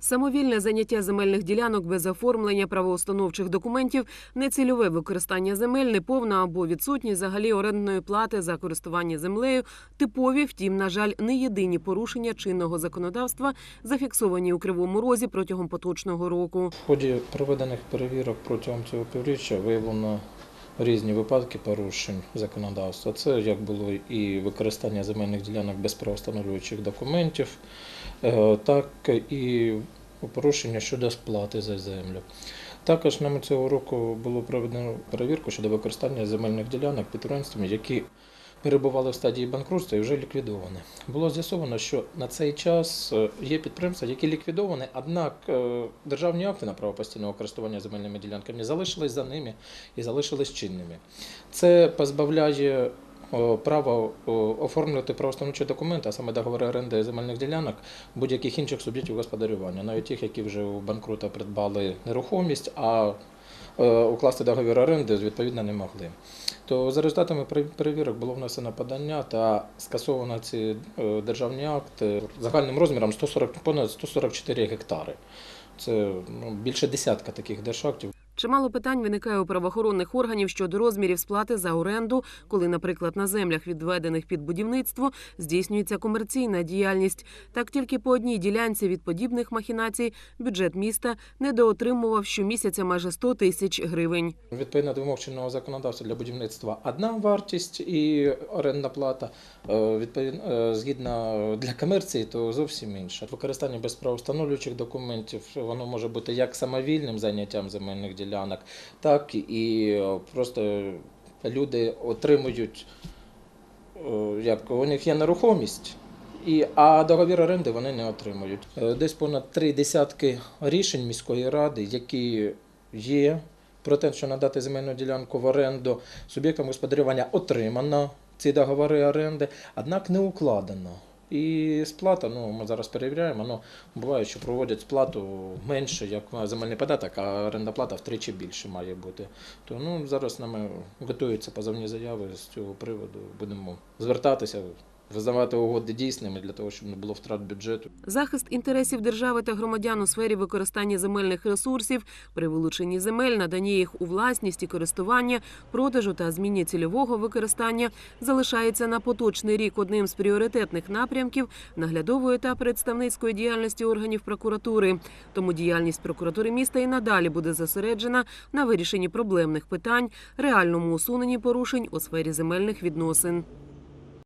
Самовільне заняття земельних ділянок без оформлення правоустановчих документів, нецільове використання земель, неповна або відсутність взагалі орендної плати за користування землею типові, втім, на жаль, не єдині порушення чинного законодавства, зафіксовані у Кривому Розі протягом поточного року. В ході проведених перевірок протягом цього півріччя виявлено різні випадки порушень законодавства. Це як було і використання земельних ділянок без правовстановлюючих документів, е, так і порушення щодо сплати за землю. Також нами цього року було проведено перевірку щодо використання земельних ділянок підприємствами, які перебували в стадії банкрутства і вже ліквідовані. Було з'ясовано, що на цей час е, є підприємства, які ліквідовані, однак е, державні акти на право постійного користування земельними ділянками залишились за ними і залишились чинними. Це позбавляє е, права е, оформлювати правостановчі документи, а саме договори оренди земельних ділянок будь-яких інших суб'єктів господарювання, навіть тих, які вже у банкрута придбали нерухомість, а укласти договір оренди відповідно не могли. То за результатами перевірок було внесено подання та скасовано ці е, державні акти загальним розміром 140, понад 144 гектари. Це ну, більше десятка таких держактів. Чимало питань виникає у правоохоронних органів щодо розмірів сплати за оренду, коли, наприклад, на землях, відведених під будівництво, здійснюється комерційна діяльність. Так тільки по одній ділянці від подібних махінацій бюджет міста недоотримував щомісяця майже 100 тисяч гривень. Відповідно до вимог чинного законодавства для будівництва одна вартість і орендна плата. Е, Відповідно, е, згідно для комерції, то зовсім інша. Використання без правовстановлюючих документів воно може бути як самовільним заняттям земельних ділянок, так і е, просто люди отримують, е, як у них є нерухомість. І, а договір оренди вони не отримують. Е, Десь понад три десятки рішень міської ради, які є про те, що надати земельну ділянку в оренду суб'єктам господарювання отримано ці договори оренди, однак не укладено. І сплата, ну ми зараз перевіряємо, ну буває, що проводять сплату менше, як земельний податок, а орендна плата втричі більше має бути. То ну зараз нами готуються позовні заяви з цього приводу. Будемо звертатися, визнавати угоди дійсними для того, щоб не було втрат бюджету. Захист інтересів держави та громадян у сфері використання земельних ресурсів при вилученні земель, наданні їх у власність і користування, продажу та зміні цільового використання залишається на поточний рік одним з пріоритетних напрямків наглядової та представницької діяльності органів прокуратури. Тому діяльність прокуратури міста і надалі буде зосереджена на вирішенні проблемних питань, реальному усуненні порушень у сфері земельних відносин.